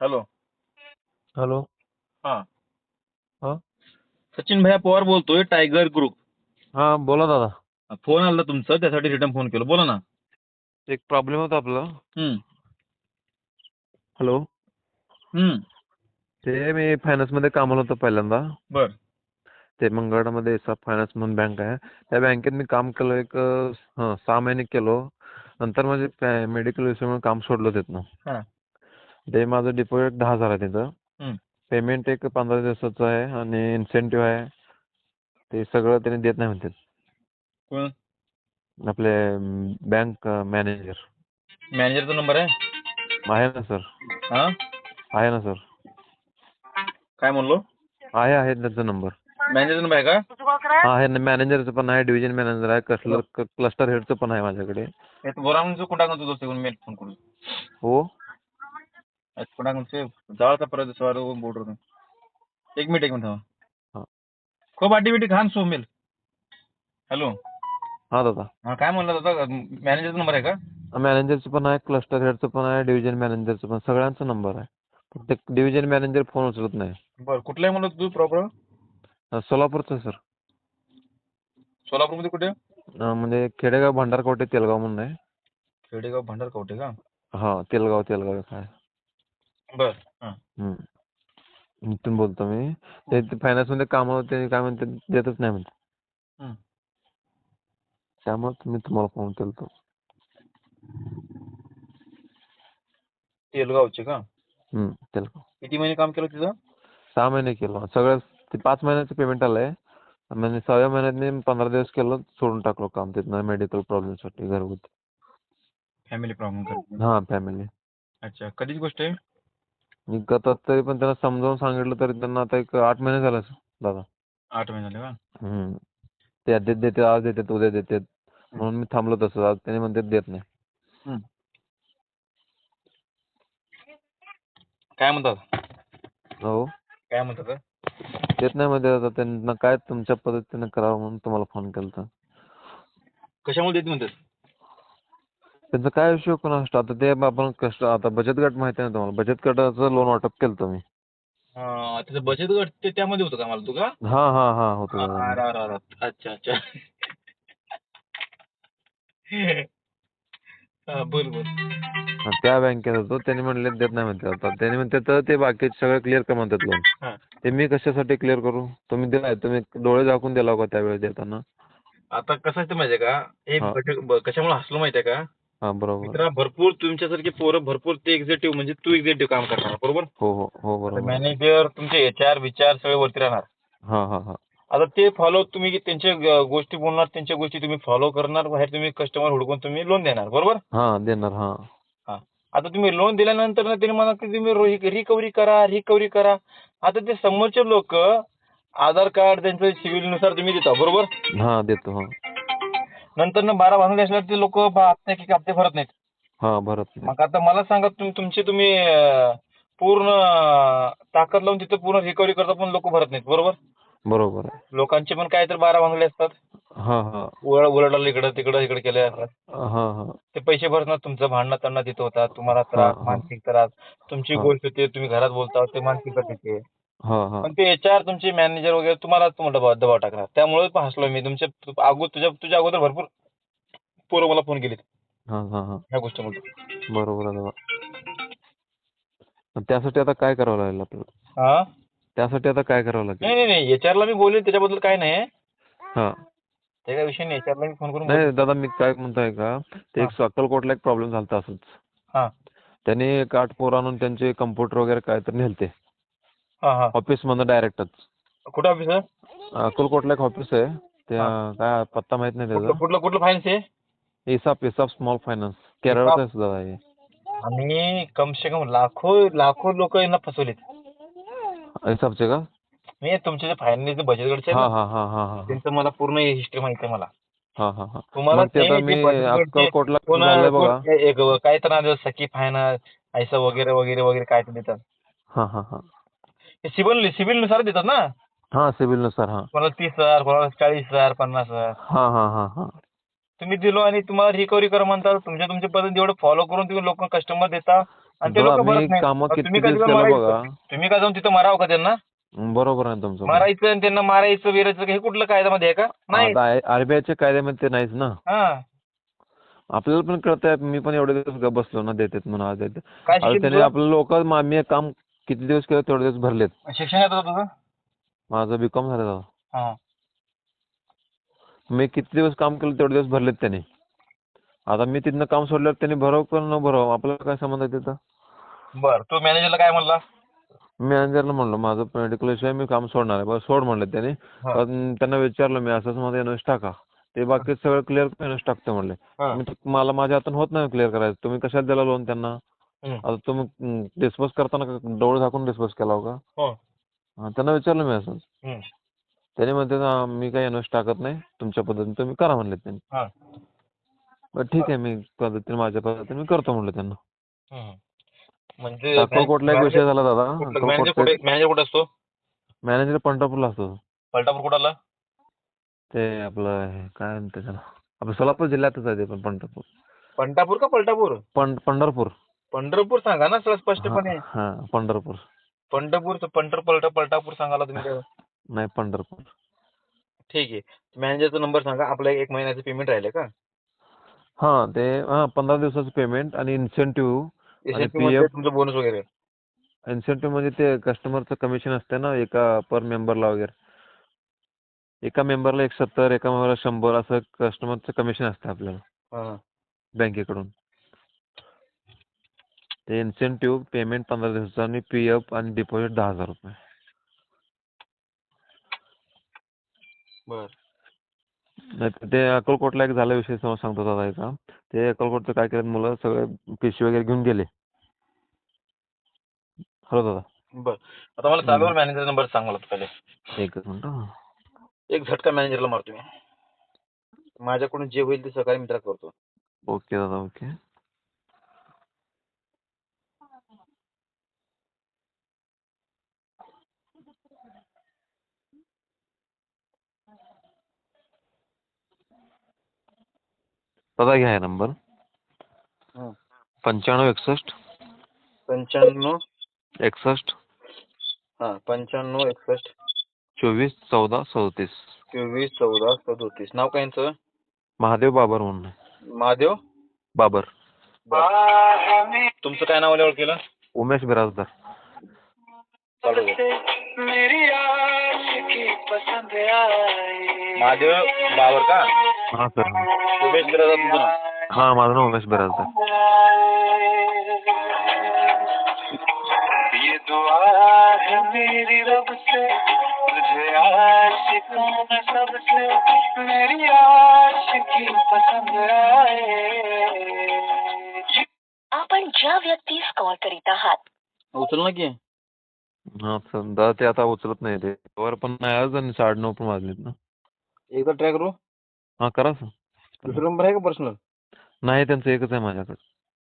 Hello hello हा. हा? सचिन भैया पवार बोलतोय टायगर ग्रुप हा बोला दादा. फोन आला तुमचा त्यासाठी रिटर्न फोन केला. बोला ना. एक प्रॉब्लेम होता आपला. हम्म. हॅलो हम्म. ते मी फायनान्समध्ये कामाला होतो पहिल्यांदा. बर. ते मंगळवारमध्ये फायनान्स म्हणून बँक आहे. त्या बँकेत मी काम केलं एक हं, सहा महिने केलो. नंतर माझे मेडिकल विषयामुळे काम सोडलं तिथनं. हा. ते माझं डिपॉझिट दहा हजार आहे तिथं. पेमेंट एक पंधरा दिवसाचं आहे आणि इन्सेंटिव्ह आहे. ते सगळं त्यांनी देत नाही म्हणतात. कोण? आपले बँक मॅनेजर मॅनेजरचा नंबर आहे? आहे ना सर हा? आहे ना सर काय म्हणलो? आहे आहे त्यांचा नंबर मॅनेजरचा नंबर आहे का? हा आहे ना मॅनेजरचं पण आहे डिव्हिजन मॅनेजर आहे क्लस्टर क्लस्टर हेडचं पण आहे माझ्याकडे. हे कोणता फोन करून. हो? कोणा म्हणजे जाळचा परत बोर्डर एक मिनिट एक मिनिट थांबा हा खूप आटी बिटी खान सो मेल हॅलो हा दादा हा काय म्हणलं दादा मॅनेजरचा नंबर आहे का मॅनेजरचं पण आहे क्लस्टर हेडचं पण आहे डिव्हिजन मॅनेजरचं पण सगळ्यांचा नंबर आहे फक्त डिव्हिजन मॅनेजर फोन उचलत नाही बरं कुठलं आहे म्हणलं तू प्रॉपर अं, सोलापूरचं सर सोलापूरमध्ये कुठे अं, म्हणजे खेडेगाव भंडारकोटे तेलगाव म्हणून आहे खेडेगाव भंडार कवठे का हा तेलगाव तेलगाव एक आहे बर. हा. हम्म. इथून बोलतो मी. ते फायनान्समध्ये कामं होते काय म्हणते देतच नाही म्हणते हम्म. त्यामुळे मी तुम्हाला फोन केला तेलगावचे का? हम्म, तेलगाव. किती महिने काम केलं तिथं? सहा महिने केलं. सगळं ते पाच महिन्याचं पेमेंट आलंय. म्हणजे सहाव्या महिन्यात मी पंधरा दिवस केलं सोडून टाकलो काम तिथनं मेडिकल प्रॉब्लेमसाठी घरगुती. फॅमिली प्रॉब्लेम हा फॅमिली अच्छा कधीच गोष्ट आहे? मी गत तरी पण त्यांना समजावून सांगितलं तरी त्यांना आता एक आठ महिने झाले असेल दादा. आठ महिने झाले का? हम्म. ते आधी देते आज देतात उद्या देतात. म्हणून मी थांबलो तसं. आज त्यांनी म्हणतात देत नाही. हम्म. काय म्हणतात? हो. काय म्हणतात? देत नाही म्हणजे आता त्यांना काय तुमच्या पद्धतीने करावं म्हणून तुम्हाला फोन केला कशामुळे देत म्हणतात? त्यांचा काय पण असतो आता ते आपण कष्ट आता बचत गट माहिती आहे ना तुम्हाला? बचत गटाचं लोन वाटप केलं होतं मी. हा, त्याचं बचत गट ते त्यामध्ये होतं का मला तू का? हा हा हा होतं. दादा. अरे अरे अरे अच्छा अच्छा. हा, बोल बोल हा, त्या बँकेत होतो. त्यांनी म्हणले देत नाही म्हणते. आता त्यांनी म्हणते तर ते बाकीचे सगळं क्लिअर कर म्हणतात लोन. ते मी कशासाठी क्लिअर करू? तुम्ही दिलाय तुम्ही डोळे झाकून दिला का त्यावेळेस देताना? आता कसं असतं माहितीये का? हे हा. बचत- ब- कशामुळे हसलो माहितीये का? हा बरोबर. मित्रा भरपूर तुमच्यासारखे पोरं भरपूर ते एक्झिक्युटिव्ह म्हणजे तू एक्झिक्युटिव्ह काम करणार बरोबर? हो हो हो बरोबर. मॅनेजर तुमचे एच आर विचार सगळे वरती राहणार. हा हा हा. आता ते फॉलो तुम्ही त्यांच्या ग- गोष्टी बोलणार त्यांच्या गोष्टी तुम्ही फॉलो करणार बाहेर तुम्ही कस्टमर हुडकून तुम्ही लोन देणार बरोबर? हा देणार हा. आता तुम्ही लोन दिल्यानंतर ना त्यांनी म्हणा की तुम्ही रिकव्हरी करा रिकव्हरी करा. आता ते समोरचे लोक आधार कार्ड त्यांचं सिव्हिलनुसार तुम्ही देता बरोबर? हा देतो हा. नंतर ना बारा भांगले असल्यावर ते लोक हप्ते की हप्ते भरत नाहीत हा भरत नाही. मग आता मला सांगा तुम तुमची तुम्ही अं, पूर्ण ताकद लावून तिथं पूर्ण रिकव्हरी करता पण लोक भरत नाहीत बरोबर? बरोबर आहे. लोकांचे पण काय तर बारा भांगले असतात. हा हा. उलटलं इकडं तिकडं इकडे केले असतात हा हा. ते पैसे भरणार तुमचं भांडणं त्यांना तिथं होतात तुम्हाला त्रास हा. मानसिक त्रास. तुमची हा. गोष्ट होते तुम्ही घरात बोलता ते मानसिक हा पण ते एच आर तुमचे मॅनेजर वगैरे तुम्हाला तुम्हाला दबाव टाकणार त्यामुळे पण हसलो मी. तुमच्या अगोदर तुझ्या तुझ्या अगोदर भरपूर पोरं मला फोन हा हा हा. ह्या गोष्टीमध्ये बरोबर आहे त्यासाठी आता काय करावं लागेल आपल्याला? हा? त्यासाठी आता काय करावं लागेल? नाही नाही एच ला मी बोलेन त्याच्याबद्दल काय नाही. हा. ते काय विषय नाही. एच ला मी फोन करून नाही. दादा मी काय म्हणतोय का ते एक अक्कलकोटला एक प्रॉब्लेम झाला असंच. हा. त्यांनी एक आठ पोर आणून त्यांचे कम्प्युटर वगैरे काय तर नेलते. ऑफिस मधनं डायरेक्टच कुठं ऑफिस आहे? अक्कलकोटला एक ऑफिस आहे. ते अं, काय पत्ता माहीत नाही कुठलं त्याचा. कुठलं कुठलं फायनान्स आहे? इसाप इसाप स्मॉल फायनान्स केरळचा आहे सुद्धा हे आणि कम से कम लाखो लाखो लोक यांना फसवलेत. इसापचे का? मी तुमचे जे फायनान्स बचत गटचे त्यांचं मला पूर्ण हिस्ट्री माहिती आहे मला. हा हा हा. तुम्हाला काय तर आहे, सखी फायनान्स ऐसा वगैरे वगैरे वगैरे काय ते देतात. हा हा हा हे. सिबिल सिबिलनुसार देतात ना? हा सिव्हिलनुसार हा. कोणाला तीस हजार कोणाला चाळीस हजार पन्नास हजार. हा हा हा हा. तुम्ही दिलो आणि तुम्हाला रिकव्हरी करा म्हणता तुमच्या तुमच्या पद्धती एवढं फॉलो करून तुम्ही लोक कस्टमर देता. आणि ते लोक नाही. तुम्ही काय? बघा. तुम्ही काय जाऊन तिथं मारावं का त्यांना? बरोबर आहे तुमचं मारायचं आणि त्यांना मारायचं विरायचं हे कुठलं कायद्यामध्ये आहे का? नाही आरबीआयच्या कायद्यामध्ये ते नाहीच ना. आपल्याला पण कळतंय मी पण एवढे दिवस बसलो ना देतात म्हणून आज देते काय आता शिक्षण त्याने तुझं? आपलं लोक मी काम किती दिवस केलं तेवढे दिवस भरलेत. शिक्षण येतं तुझं? माझं बी कॉम झालं दादा हा. मी किती दिवस काम केलं तेवढे दिवस भरलेत त्याने. आता मी तिथनं काम सोडल्यावर त्यांनी भराव का न भरावं? आपल्याला काय संबंध आहे तिथं? बर तू मॅनेजरला काय म्हणला? मॅनेजरला म्हणलो माझं मेडिकल शिवाय मी काम सोडणार आहे सोड म्हणलं त्याने. हा. पण त्यांना विचारलं मी असंच माझं एनएस टाका. ते बाकी सगळं क्लिअर एनएस टाकतो म्हणले. हा. मी तर- मला माझ्या हातून होत नाही क्लिअर करायचं. तुम्ही कशाला दिला लोन त्यांना. आता तुम्ही डिस्पोज करताना का डोळे झाकून डिस्पोज केला हो. का हो. त्यांना विचारलं मी असं. त्याने म्हणते "हा, मी काही एनएस टाकत नाही. तुमच्या पद्धतीने तुम्ही करा म्हणले त्यांनी. ठीक आहे. मी पद्धतीने माझ्या पद्धतीने मी करतो म्हणलं त्यांना. म्हणजे अक्कलकोटला एक विषय झाला दादा. मॅनेजर कुठे असतो? मॅनेजर पंढरपूरला असतो. पलटापूर कुठाला? ते आपलं काय म्हणते त्याला? आपलं सोलापूर जिल्ह्यातच आहे ते पण पंढरपूर. पंढरपूर का पलटापूर? पं पंढरपूर. पंढरपूर सांगा ना सर स्पष्टपणे. हा पंढरपूर पंढरपूर. पंढर पलटा पलटापूर सांगाला तुम्ही? नाही पंढरपूर. ठीक आहे. मॅनेजरचा नंबर सांगा आपलं एक महिन्याचं पेमेंट राहिलं का? हा ते हा पंधरा दिवसाचं पेमेंट आणि इन्सेंटिव्ह आणि SSP मध्ये PF तुमचं बोनस वगैरे. इन्सेंटिव्ह म्हणजे ते कस्टमरचं कमिशन असते ना एका पर मेंबरला वगैरे. एका मेंबरला एक सत्तर एका मेंबरला शंभर असं कस्टमरचं कमिशन असतं आपल्याला. हा. बँकेकडून. ते इन्सेंटिव्ह पेमेंट पंधरा दिवसाचं आणि पी एफ आणि डिपॉझिट दहा हजार रुपये. बर. नाही तर ते अक्कलकोटला एक झाला विषय सांगतो दादा एका. ते अक्कलकोटचं काय केलं मुलं सगळे पिशवी वगैरे घेऊन गेले. हॅलो दादा. बर. आता मला चालूवर मॅनेजर नंबर सांगा मला पहिले. एकच मिनिट हा. एक झटका मॅनेजरला मारतो मी. माझ्याकडून जे होईल ते सकाळी मित्रा करतो. ओके दादा ओके. दादा घ्या नंबर. हं. पंच्याण्णव एकसष्ट. पंच्याण्णव. एकसष्ट. हा पंच्याण्णव एकसष्ट. चोवीस चौदा सदतीस. चोवीस चौदा सदोतीस. नाव काय यांचं? महादेव बाबर म्हणून आहे. महादेव? बाबर. तुमचं काय नाव आल्यावर केलं? उमेश बिराजदार. चालू आहे. महादेव बाबर का? हां सर. उमेश बिराजा तुमचं नाव हां माझं नाव उमेश बिराजदार ये दुआ है मेरी रब से तुझे आशिकों में सबसे मेरी आशिकी पसंद आए। आपण ज्या व्यक्तीस कॉल करीत आहात. उचल ना की. हां सर दादा ते आता उचलत नाही ते. वर पण नाही आज आणि साडेनऊ पण वाजलेत ना. एकदा ट्राय करू? हां करा सर. दुसरा नंबर आहे का पर्सनल नाही त्यांचं एकच आहे माझ्याकडे.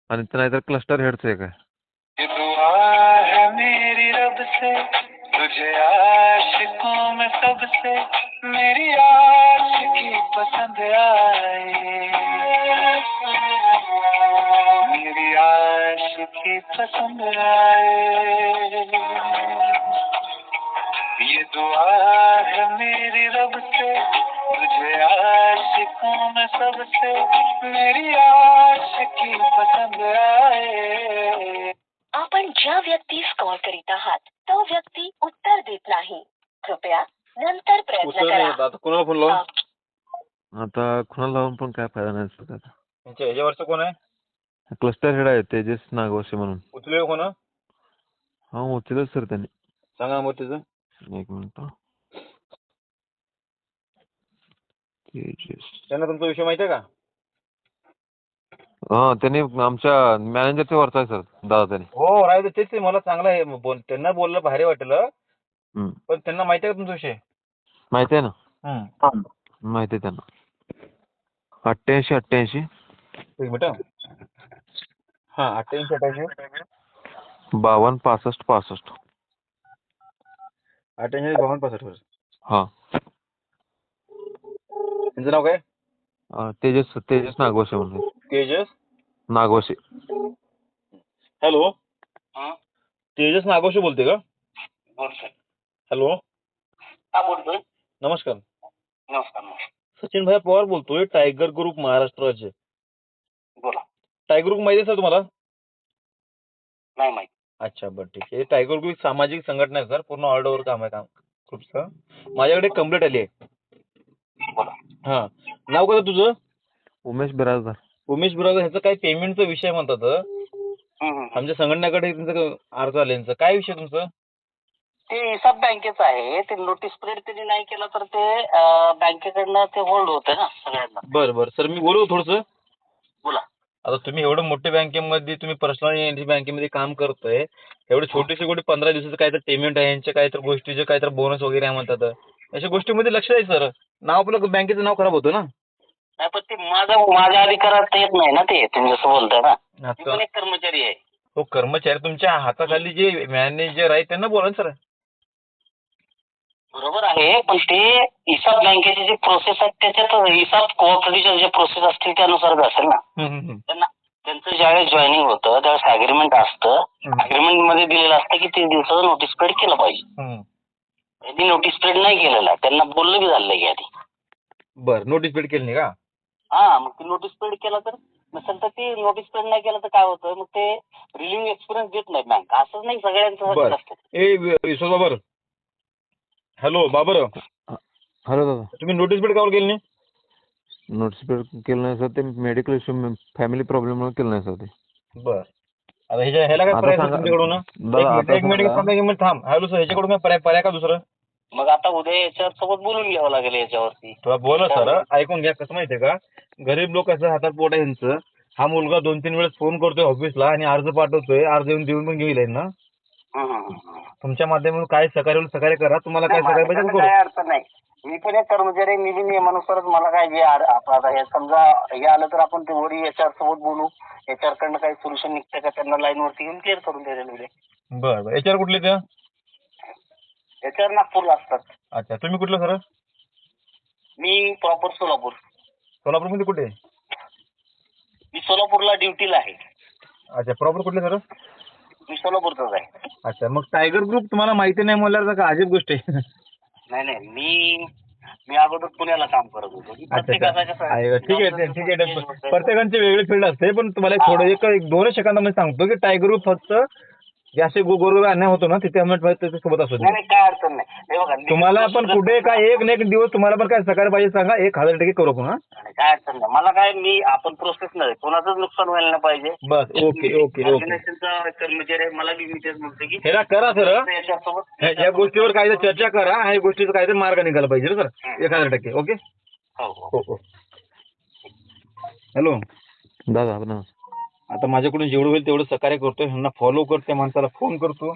आणि ते नाहीतर क्लस्टर हेडचं एक आहे. ये दुआ है मेरी रब से तुझे आशिकों में सबसे मेरी आशिकी पसंद आए मेरी आशिकी पसंद आए दुआ है मेरी रब से तुझे आशिकों में सबसे मेरी आशिकी पसंद आए। आपण ज्या व्यक्तीस कॉल करीत आहात तो व्यक्ती उत्तर देत नाही. कृपया नंतर प्रयत्न. करा. आता कोणाला फोन लावू? अ, आता कुणाला लावून पण काय फायदा नाही सर त्याचा यांच्या ह्याच्यावरचं कोण आहे? क्लस्टर हेड आहे तेजस नागवसे म्हणून. उचलेलं कोण? हा उचलच सर त्यांनी. सांगा नंबर त्याचं एक मिनिट त्यांना तुमचा विषय माहिती आहे का? हा त्यांनी आमच्या मॅनेजरच्या वरचा आहे सर दादा त्यांनी. हो राहू तेच ते मला चांगलं आहे बोल त्यांना बोललं भारी वाटलं. पण त्यांना माहिती आहे का तुमचा विषय? माहिती आहे ना. माहिती आहे त्यांना. अठ्ठ्याऐंशी अठ्ठ्याऐंशी. एक मिनिट. हा अठ्ठ्याऐंशी अठ्ठ्याऐंशी. बावन्न पासष्ट पासष्ट. अठ्ठ्याऐंशी बावन्न पासष्ट वर. हा. त्यांचं नाव काय? अं, तेजस तेजस नागवसे म्हणून. तेजस? नागवसे. हॅलो? हं? तेजस नागोशे बोलते का? हॅलो? हा बोलतोय नमस्कार. नमस्कार नमस्कार. सचिन भाई पवार बोलतोय टायगर ग्रुप महाराष्ट्र राज्य बोला. टायगर ग्रुप माहिती आहे सर तुम्हाला? नाही माहिती. अच्छा बरं ठीक आहे. टायगर ग्रुप एक सामाजिक संघटना आहे सर. पूर्ण ऑल ओव्हर काम आहे काम. ग्रुपचं माझ्याकडे कंप्लेंट आली आहे. बोला. हां. नाव कसं तुझं? उमेश बिराजदार. उमेश बिराजदार ह्याचं काय पेमेंटचा विषय म्हणतात हं. हं, हं. आमच्या संघटनेकडे तुमचं अर्ज आले यांचं काय विषय तुमचं? ते हिसाब बँकेचं आहे. ते नोटीस पिरियड त्यांनी नाही केलं तर ते बँकेकडनं ते होल्ड होतं ना सगळ्यांना. बरं बरं. सर मी बोलू थोडंसं? बोला. आता तुम्ही एवढं मोठ्या बँकेमध्ये तुम्ही पर्सनल एन बँकेमध्ये काम करतोय एवढे छोटेसे गोष्टी पंधरा दिवसाचं काय तर पेमेंट आहे यांच्या काय तर गोष्टीचे काय तर बोनस वगैरे आहे म्हणतात. अशा गोष्टीमध्ये लक्ष आहे सर नाव आपलं बँकेचं नाव खराब होतं ना? नाही पण ते माझं माझ्या अधिकारात येत नाही ना ते तुम्ही जसं बोलताय ना. मी आता पण एक कर्मचारी आहे. तो कर्मचारी तुमच्या हाताखाली जे मॅनेजर आहे त्यांना बोला ना सर बरोबर आहे पण ते हिसाब बँकेचे जे प्रोसेस आहेत त्याच्यात हिसाब कोऑपरेटिव्हच्या जे प्रोसेस असतील त्यानुसारच असेल ना. त्यांना त्यांचं ज्यावेळेस जॉईनिंग होतं त्यावेळेस अग्रीमेंट असतं. अग्रीमेंटमध्ये दिलेलं असतं की तीस दिवसाचं नोटीस पिरियड केलं पाहिजे. त्यांनी नोटीस पिरियड नाही केलेला त्यांना बोललं बी झालं की आधी. बरं नोटीस पेड केली नाही का? हा मग ती नोटीस पिरियड केलं तर नसेल तर ती नोटीस पिरियड नाही केलं तर काय होतं? मग ते रिलिव्ह एक्सपिरियन्स देत नाही बँक असंच नाही सगळ्यांचं. असतं. हॅलो बाबर हॅलो दादा. तुम्ही नोटीस पेड कावर केली नाही? नोटीस केलं नाही सर ते मेडिकल इश्यू फॅमिली प्रॉब्लेममुळे केलं नाही सर ते. बर. आता ह्याच्या ह्याला काय आता पर्याय सांगा- तुमच्याकडून दादा, एक आता मिनिट एक मिनिट सांगा. थांब, एक मिनिट थांब. हॅलो सर ह्याच्याकडून काय पर्याय पर्याय का दुसरं? मग आता उद्या याच्यावर सोबत बोलून घ्यावं लागेल याच्यावरती. तुला बोला सर ऐकून घ्या कसं माहितीये का? गरीब लोक असं हातात पोट आहे यांचं. हा मुलगा दोन तीन वेळेस फोन करतोय ऑफिसला आणि अर्ज पाठवतोय. अर्ज येऊन देऊन पण घेईल ना. तुमच्या माध्यमातून काय सहकार्य होईल सहकार्य करा. तुम्हाला काय सहकार्य पाहिजे ते करू अडचण नाही. मी पण एक कर्मचारी आहे, मी बी नियमानुसारच मला काय जे आता आता हे समजा हे आलं तर आपण ते वरी याच्यावर सोबत बोलू. याच्यावर कडनं काही सोल्युशन निघतं का? त्यांना लाईन वरती घेऊन क्लिअर करून द्यायला उद्या बरं बरं. याच्यावर कुठले ते? याच्यावर नागपूरला असतात. अच्छा तुम्ही कुठलं सर मी प्रॉपर सोलापूर. सोलापूरमध्ये कुठे? मी सोलापूरला ड्युटीला आहे. अच्छा प्रॉपर कुठले सर मी सोलापूरचाच आहे. अच्छा मग टायगर ग्रुप तुम्हाला माहिती नाही म्हणल्यावर का अजीब गोष्ट आहे. नाही नाही मी मी अगोदर पुण्याला काम करत होतो. अच्छा प्रत्येकाचा अच्छा कसं आहे, ठीक आहे ठीक आहे. प्रत्येकांचे वेगळे फील्ड असते पण तुम्हाला एक थोडं एक एक दोनच सेकंदामध्ये सांगतो की टायगर ग्रुप फक्त जे असे गो- गोरगरीब अन्याय होतो ना तिथे त्याच्या सोबत असतो. नाही नाही काय अडचण नाही. बघा तुम्हाला पण कुठे काय एक ना एक दिवस तुम्हाला पण काय सहकार्य पाहिजे सांगा एक हजार टक्के करू आपण हा. नाही, काय अडचण नाही. मला काय मी आपण प्रोसेस नाही. कोणाचंच नुकसान व्हायला नाही पाहिजे. बस ओके ओके कर्मचारी मला बी मी तेच म्हणतो की ह्याला करा सर या गोष्टीवर काय चर्चा करा आणि या गोष्टीचा काहीतरी मार्ग निघाला पाहिजे ना सर? एक हजार टक्के ओके? हो हो. हो हो. हॅलो. दादा नमस्कार. आता माझ्याकडून जेवढं होईल तेवढं सहकार्य करतो ह्यांना फॉलो करतो त्या माणसाला फोन करतो.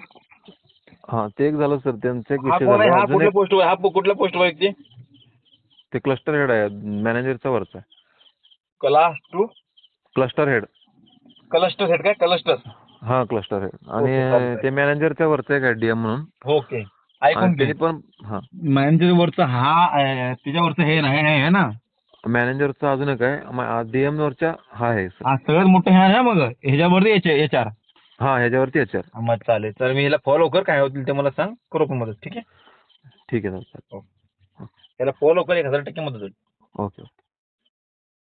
हा ते एक झालं सर त्यांचं एक हा विषय कोण आहे? झाला. हा अजून कुठल्या एक पोस्ट हा पो- कुठल्या पोस्ट व्यक्ती ते? क्लस्टर हेड आहे मॅनेजरचा वरचा. आहे class two cluster head cluster head काय? क्लस्टर हा क्लस्टर हेड ओके. आणि ते मॅनेजरच्या वरचं आहे डीएम म्हणून. ओके ऐकून आणि घे. त्यांनी पण हा. मॅनेजर वरचा हा अं, त्याच्यावरचं हे नाही हे ना. मॅनेजरचा अजून एक आहे. डीएम वरच्या हा आहे हा सगळ्यात मोठं हे आहे ना मग? ह्याच्यावरती एच एच आर हा ह्याच्यावरती याच्यावर मग चालेल. तर मी ह्याला फॉलो कर काय होतील ते मला सांग. करू पण मदत ठीक आहे? ठीक आहे सर त्याला फॉलो कर एक हजार टक्के मदत होईल. Okay okay.